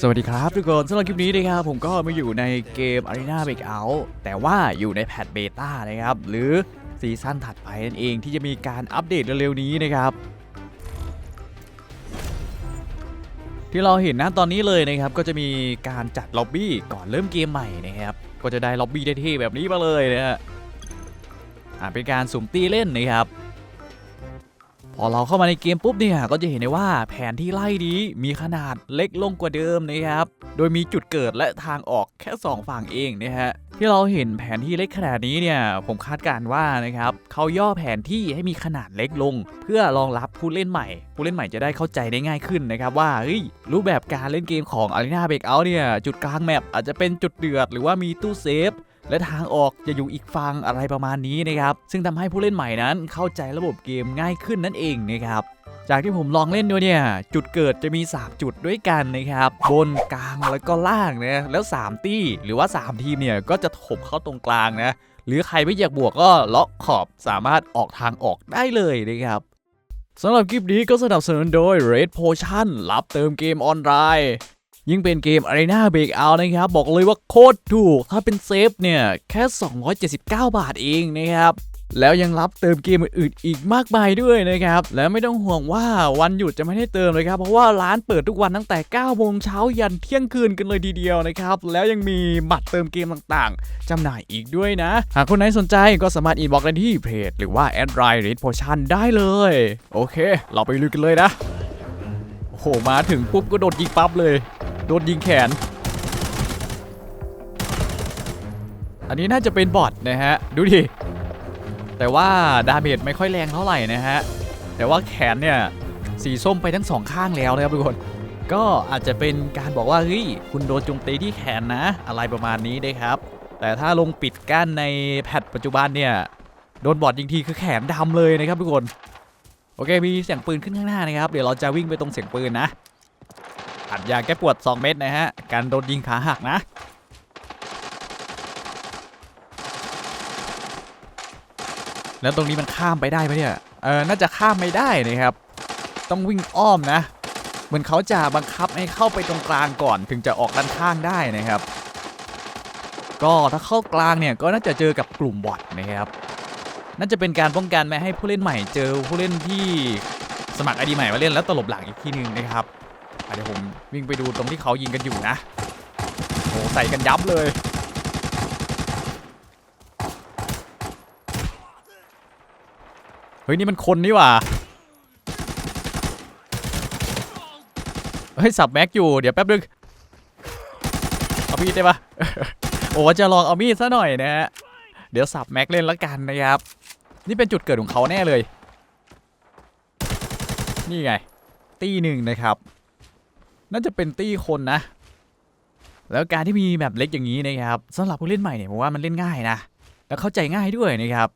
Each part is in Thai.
สวัสดีครับทุกคนสำหรับคลิปนี้นะครับผมก็มาอยู่ในเกม Arena Breakout แต่ว่าอยู่ในแพทเบต้านะครับ หรือซีซั่นถัดไปนั่นเองที่จะมีการอัปเดตเร็วๆนี้นะครับ ที่เราเห็นนะตอนนี้เลยนะครับ ก็จะมีการจัดล็อบบี้ก่อนเริ่มเกมใหม่นะครับ ก็จะได้ล็อบบี้เท่ๆแบบนี้มาเลยนะฮะเป็นการสุ่มตีเล่นนะครับ พอเราเข้ามาในเกมปุ๊บเนี่ยก็จะเห็นได้ว่าแผนที่ไล่นี้มีขนาดเล็กลงกว่าเดิมนะครับ โดยมีจุดเกิดและทางออกแค่ 2 ฝั่งเองนะฮะที่เราเห็นแผนที่เล็กขนาดนี้เนี่ยผมคาดการว่านะครับเขาย่อแผนที่ให้มีขนาดเล็กลง เพื่อรองรับผู้เล่นใหม่ ผู้เล่นใหม่จะได้เข้าใจได้ง่ายขึ้นนะครับว่าเฮ้ยรูปแบบการเล่นเกมของ Arena Breakout เนี่ยจุดกลางแมปอาจจะเป็นจุดเดือด หรือว่ามีตู้เซฟ และทางออกจะอยู่อีกฝั่งอะไรประมาณนี้นะครับ ซึ่งทำให้ผู้เล่นใหม่นั้นเข้าใจระบบเกมง่ายขึ้นนั่นเองนะครับจากที่ผมลองเล่นดูเนี่ย จุดเกิดจะมี 3 จุดด้วยกันนะครับ บนกลางแล้วก็ล่างนะแล้ว 3 ตี้ หรือว่า 3 ทีมเนี่ย ก็จะถมเข้าตรงกลางนะ หรือใครไม่อยากบวกก็ล็อกขอบสามารถออกทางออกได้เลยนะครับสำหรับคลิปนี้ก็สนับสนุนโดย Red Potion รับเติมเกมออนไลน์ ยิ่งเป็นเกม Arena Breakout นะครับ บอกเลยว่าโคตรถูก ถ้าเป็นเซฟเนี่ย แค่ 279 บาทเองนะครับแล้วยังรับเติมเกมอื่นๆอีกมากมายด้วยนะครับ และไม่ต้องห่วงว่าวันหยุดจะไม่ได้เติมเลยครับ เพราะว่าร้านเปิดทุกวันตั้งแต่ 9 โมงเช้ายันเที่ยงคืนกันเลยทีเดียวนะครับ แล้วยังมีบัตรเติมเกมต่างๆจำหน่ายอีกด้วยนะ หากคนไหนสนใจก็สามารถอินบอกได้ที่เพจ หรือว่าแอดไลน์ Red Potion ได้เลย โอเค เราไปลุยกันเลยนะ โอ้โห มาถึงปุ๊บก็โดดยิงปั๊บเลย โดนยิงแขน อันนี้น่าจะเป็นบอทนะฮะ ดูดิ แต่ว่าดาเมจไม่ค่อยแรงเท่าไหร่นะฮะ แต่ว่าแขนเนี่ย สีส้มไปทั้งสองข้างแล้วนะครับทุกคน ก็อาจจะเป็นการบอกว่าเฮ้ยคุณโดนโจมตีที่แขนนะ อะไรประมาณนี้นะครับ แต่ถ้าลงปิดกั้นในแพทปัจจุบันเนี่ยโดนบอทยิงทีคือแขนดำเลยนะครับทุกคนโอเค มีเสียงปืนขึ้นข้างหน้านะครับ เดี๋ยวเราจะวิ่งไปตรงเสียงปืนนะ อัดยาแก้ปวด 2 เม็ดนะฮะ การโดนยิงขาหักนะ แล้วตรงนี้มันข้ามไปได้ไหมเนี่ย เออ น่าจะข้ามไม่ได้นะครับ ต้องวิ่งอ้อมนะเหมือนเขาจะบังคับให้เข้าไปตรงกลางก่อนถึงจะออกด้านข้างได้นะครับ ก็ถ้าเข้ากลางเนี่ยก็น่าจะเจอกับกลุ่มบอทนะครับ น่าจะเป็นการป้องกันไม่ให้ผู้เล่นใหม่เจอผู้เล่นที่สมัครไอดีใหม่มาเล่นแล้วตลบหลังอีกทีหนึงนะครับ เดี๋ยวผมวิ่งไปดูตรงที่เขายิงกันอยู่นะโอ้ใส่กันยับเลยเฮ้ยนี่มันคนนี่ว่าเฮ้ยสับแม็กอยู่เดี๋ยวแป๊บนึงเอามีดได้ปะโอ้จะลองเอามีดซะหน่อยนะฮะเดี๋ยวสับแม็กเล่นละกันนะครับ นี่เป็นจุดเกิดของเขาแน่เลย นี่ไง ตีหนึ่งนะครับ น่าจะเป็นตี้คนนะ แล้วการที่มีแบบเล็กอย่างนี้นะครับสำหรับผู้เล่นใหม่เนี่ยผมว่ามันเล่นง่ายนะ แล้วเข้าใจง่ายด้วยนะครับ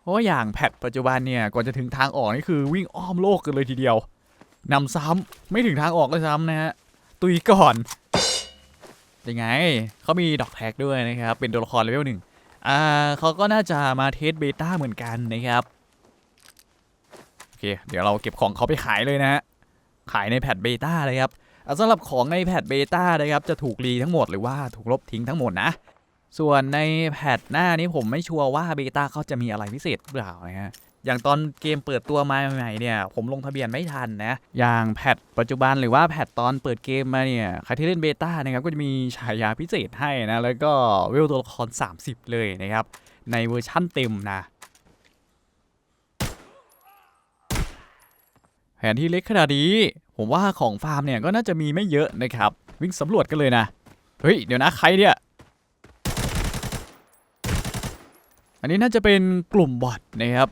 เพราะอย่างแพทปัจจุบันเนี่ยก่อนจะถึงทางออกนี่คือวิ่งอ้อมโลกกันเลยทีเดียวนำซ้ำไม่ถึงทางออกเลยซ้ำนะฮะตุยก่อนยังไงเขามีดอกแท็กด้วยนะครับเป็นตัวละครเลเวลหนึ่งอ่าเขาก็น่าจะมาเทสเบต้าเหมือนกันนะครับ อเค เดี๋ยวเราเก็บของเขาไปขายเลยนะฮะ ขายในแพทเบต้าเลยครับอะสำหรับของในแพทเบต้านะครับ จะถูกรีทั้งหมดหรือว่าถูกลบทิ้งทั้งหมดนะ ส่วนในแพทหน้านี้ผมไม่ชัวร์ว่าเบต้าเขาจะมีอะไรพิเศษหรือเปล่านะฮะอย่างตอนเกมเปิดตัวมาใหม่ๆเนี่ย ผมลงทะเบียนไม่ทันนะ อย่างแพทปัจจุบันหรือว่าแพทตอนเปิดเกมมาเนี่ย ใครที่เล่นเบต้านะครับก็จะมีฉายาพิเศษให้นะ แล้วก็เวลตัวละคร 30 เลยนะครับ ในเวอร์ชั่นเต็มนะ แผนที่เล็กขนาดนี้ ผมว่าของฟาร์มเนี่ยก็น่าจะมีไม่เยอะนะครับ วิ่งสำรวจกันเลยนะ เฮ้ย เดี๋ยวนะใครเนี่ย อันนี้น่าจะเป็นกลุ่มบอทนะครับ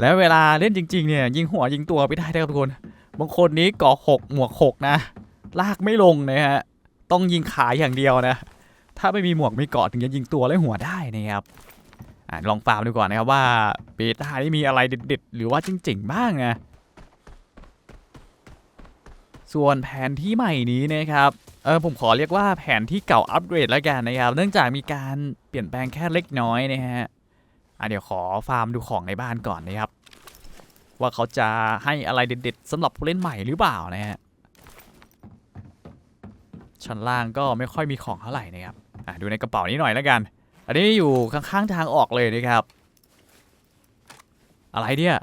แล้วเวลาเล่นจริง ๆ เนี่ยยิงหัวยิงตัวไม่ได้นะครับทุกคน บางคนนี้เกาะหกหมวกหกนะ ลากไม่ลงนะฮะ ต้องยิงขาอย่างเดียวนะ ถ้าไม่มีหมวกไม่เกาะถึงจะยิงตัวและหัวได้นะครับอลองฟาร์มดูก่อนนะครับว่าเบต้านี่มีอะไรเด็ดๆ หรือว่าเจ๋งๆ บ้างนะ ส่วนแผนที่ใหม่นี้นะครับเออผมขอเรียกว่าแผนที่เก่าอัปเกรดแล้วกันนะครับ เนื่องจากมีการเปลี่ยนแปลงแค่เล็กน้อยนะฮะอะเดี๋ยวขอฟาร์มดูของในบ้านก่อนนะครับ ว่าเขาจะให้อะไรเด็ดๆสำหรับผู้เล่นใหม่หรือเปล่านะฮะชั้นล่างก็ไม่ค่อยมีของเท่าไหร่นะครับอะดูในกระเป๋านี้หน่อยแล้วกัน อันนี้อยู่ข้างๆทางออกเลยนะครับ อะไรเนี่ย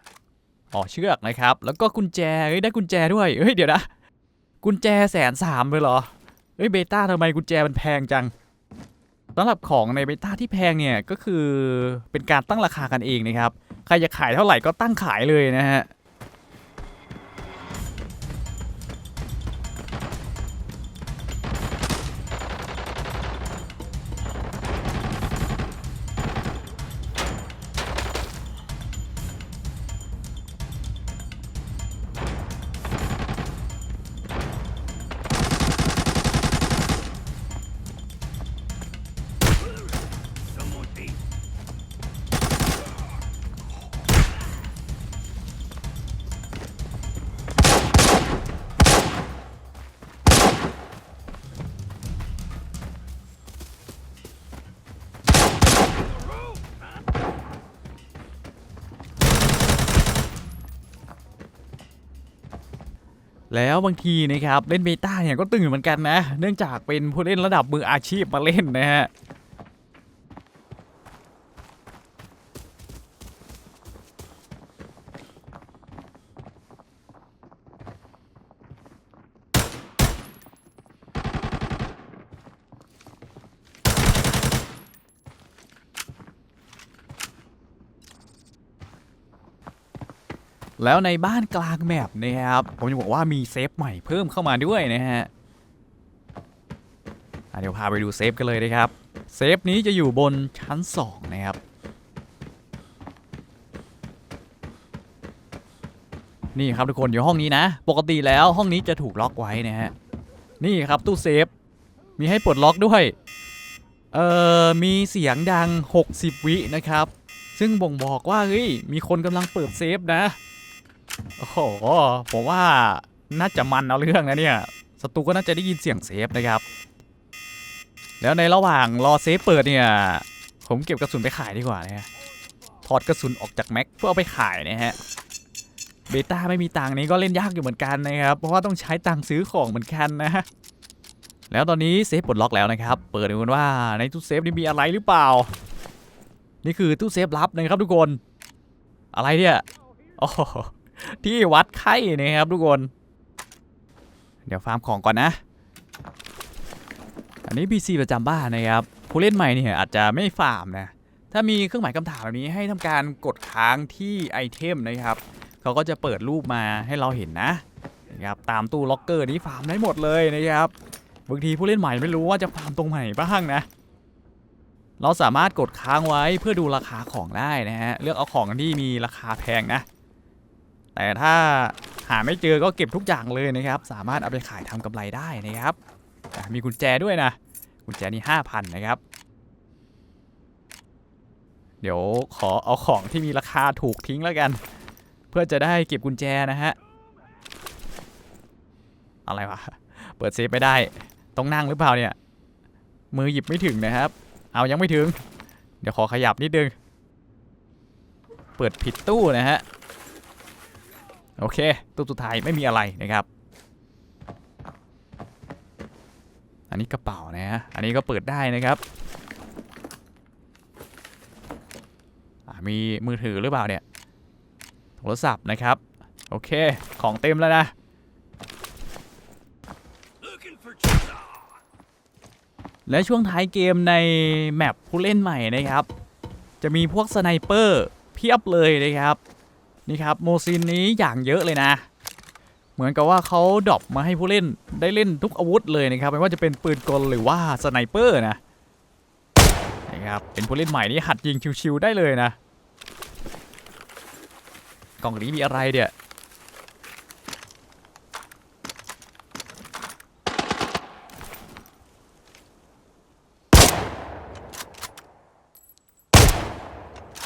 อ๋อเชือกนะครับ แล้วก็กุญแจเฮ้ยได้กุญแจด้วยเฮ้ยเดี๋ยวนะ กุญแจแสนสามเลยเหรอ เฮ้ยเบต้าทำไมกุญแจมันแพงจังสำหรับของในเบต้าที่แพงเนี่ยก็คือเป็นการตั้งราคากันเองนะครับ ใครจะขายเท่าไหร่ก็ตั้งขายเลยนะฮะ แล้วบางทีนะครับเล่นเบต้าเนี่ยก็ตื่นเหมือนกันนะ เนื่องจากเป็นผู้เล่นระดับมืออาชีพมาเล่นนะฮะ แล้วในบ้านกลางแมปนะครับผมจะบอกว่ามีเซฟใหม่เพิ่มเข้ามาด้วยนะฮะเดี๋ยวพาไปดูเซฟกันเลยนะครับเซฟนี้จะอยู่บนชั้น 2 นะครับ นี่ครับทุกคนอยู่ห้องนี้นะ ปกติแล้วห้องนี้จะถูกล็อกไว้นะฮะนี่ครับตู้เซฟมีให้ปลดล็อกด้วยเอ่อมีเสียงดัง 60 วินะครับ ซึ่งบ่งบอกว่าเฮ้ยมีคนกำลังเปิดเซฟนะ โอ้โหผมว่าน่าจะมันเอาเรื่องนะเนี่ยศัตรูก็น่าจะได้ยินเสียงเซฟนะครับ แล้วในระหว่างรอเซฟเปิดเนี่ย ผมเก็บกระสุนไปขายดีกว่านะฮะถอดกระสุนออกจากแม็กเพื่อเอาไปขายนะฮะเบต้าไม่มีตังค์นี้ก็เล่นยากอยู่เหมือนกันนะครับ เพราะว่าต้องใช้ตังค์ซื้อของเหมือนกันนะ แล้วตอนนี้เซฟปลดล็อกแล้วนะครับ เปิดดูกันว่าในตู้เซฟนี่มีอะไรหรือเปล่า นี่คือตู้เซฟลับนะครับทุกคน อะไรเนี่ย โอ้โห ที่วัดไข้นะครับทุกคน เดี๋ยวฟาร์มของก่อนนะ อันนี้ PC ประจำบ้านนะครับ ผู้เล่นใหม่เนี่ยอาจจะไม่ฟาร์มนะ ถ้ามีเครื่องหมายคำถามแบบนี้ให้ทำการกดค้างที่ไอเทมนะครับ เขาก็จะเปิดรูปมาให้เราเห็นนะนะครับตามตู้ล็อกเกอร์นี้ฟาร์มได้หมดเลยนะครับ บางทีผู้เล่นใหม่ไม่รู้ว่าจะฟาร์มตรงไหนบ้างนะเราสามารถกดค้างไว้เพื่อดูราคาของได้นะฮะ เลือกเอาของที่มีราคาแพงนะ แต่ถ้าหาไม่เจอก็เก็บทุกอย่างเลยนะครับ สามารถเอาไปขายทำกำไรได้นะครับ มีกุญแจด้วยนะ กุญแจนี่5,000นะครับ เดี๋ยวขอเอาของที่มีราคาถูกทิ้งแล้วกัน เพื่อจะได้เก็บกุญแจนะฮะ อะไรวะ เปิดเซฟไม่ได้ ต้องนั่งหรือเปล่าเนี่ย มือหยิบไม่ถึงนะครับ เอายังไม่ถึง เดี๋ยวขอขยับนิดนึง เปิดผิดตู้นะฮะ โอเค ตู้สุดท้ายไม่มีอะไรนะครับ อันนี้กระเป๋านะฮะ อันนี้ก็เปิดได้นะครับ มีมือถือหรือเปล่าเนี่ย โทรศัพท์นะครับ โอเค ของเต็มแล้วนะและช่วงท้ายเกมในแมปผู้เล่นใหม่นะครับ จะมีพวกสไนเปอร์เพียบเลยนะครับ นี่ครับโมซินนี้อย่างเยอะเลยนะ เหมือนกับว่าเขาดรอปมาให้ผู้เล่นได้เล่นทุกอาวุธเลยนะครับไม่ว่าจะเป็นปืนกลหรือว่าสไนเปอร์นะนะครับเป็นผู้เล่นใหม่นี่หัดยิงชิวๆได้เลยนะ กล่องนี้มีอะไรเดี๋ย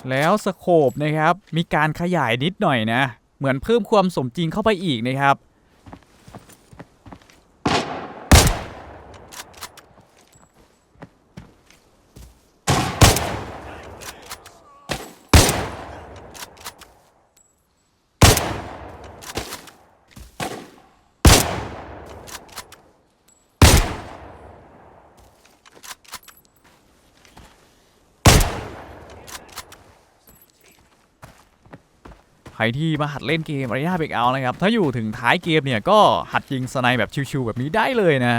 แล้วสโคปนะครับมีการขยายนิดหน่อยนะ เหมือนเพิ่มความสมจริงเข้าไปอีกนะครับ ใครที่มาหัดเล่นเกมระยะเบรกเอานะครับ ถ้าอยู่ถึงท้ายเกมเนี่ยก็หัดยิงสไนแบบชิวๆแบบนี้ได้เลยนะ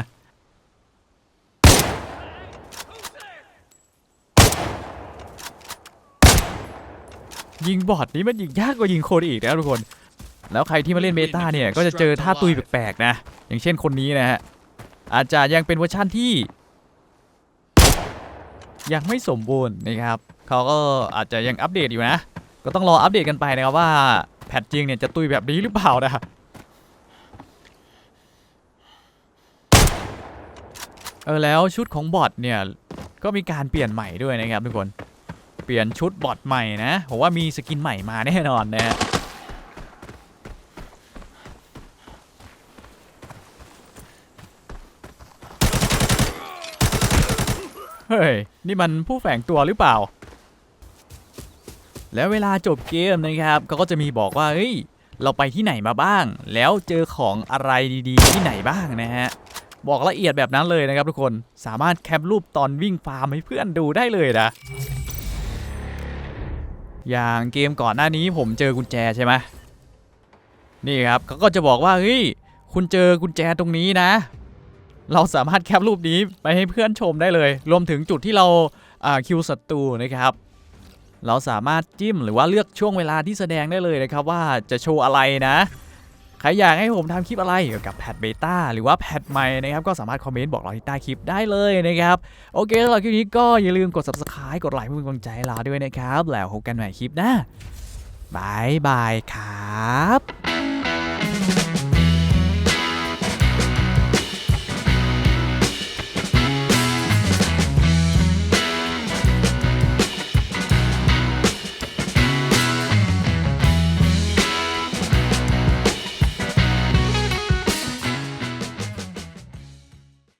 ยิงบอทนี้มันยิงยากกว่ายิงคนอีกนะทุกคน แล้วใครที่มาเล่นเบต้าเนี่ยก็จะเจอท่าตุยแปลกๆนะ อย่างเช่นคนนี้นะฮะ อาจจะยังเป็นเวอร์ชั่นที่ ยังไม่สมบูรณ์นะครับ เขาก็อาจจะยังอัปเดตอยู่นะ ก็ต้องรออัปเดตกันไปนะครับว่าแพทจริงเนี่ยจะตุยแบบนี้หรือเปล่านะเออแล้วชุดของบอทเนี่ยก็มีการเปลี่ยนใหม่ด้วยนะครับทุกคนเปลี่ยนชุดบอทใหม่นะผมว่ามีสกินใหม่มาแน่นอนนะฮะเฮ้ย นี่มันผู้แฝงตัวหรือเปล่า แล้วเวลาจบเกมนะครับเขาก็จะมีบอกว่าเฮ้ยเราไปที่ไหนมาบ้าง แล้วเจอของอะไรดีๆ ที่ไหนบ้างนะฮะบอกละเอียดแบบนั้นเลยนะครับทุกคนสามารถแคปรูปตอนวิ่งฟาร์มให้เพื่อนดูได้เลยนะ อย่างเกมก่อนหน้านี้ผมเจอกุญแจใช่ไหมนี่ครับเขาก็จะบอกว่าเฮ้ยคุณเจอกุญแจตรงนี้นะ เราสามารถแคปรูปนี้ไปให้เพื่อนชมได้เลย รวมถึงจุดที่เราอ่าคิวศัตรูนะครับ เราสามารถจิ้มหรือว่าเลือกช่วงเวลาที่แสดงได้เลยนะครับว่าจะโชว์อะไรนะ ใครอยากให้ผมทำคลิปอะไรเกี่ยวกับแพทเบต้าหรือว่าแพทใหม่นะครับก็สามารถคอมเมนต์บอกเราที่ใต้คลิปได้เลยนะครับ โอเคสำหรับคลิปนี้ก็อย่าลืมกด subscribe กดไลค์เพื่อเป็นกำลังใจเราด้วยนะครับ แล้วพบกันใหม่คลิปหน้าบายบายครับ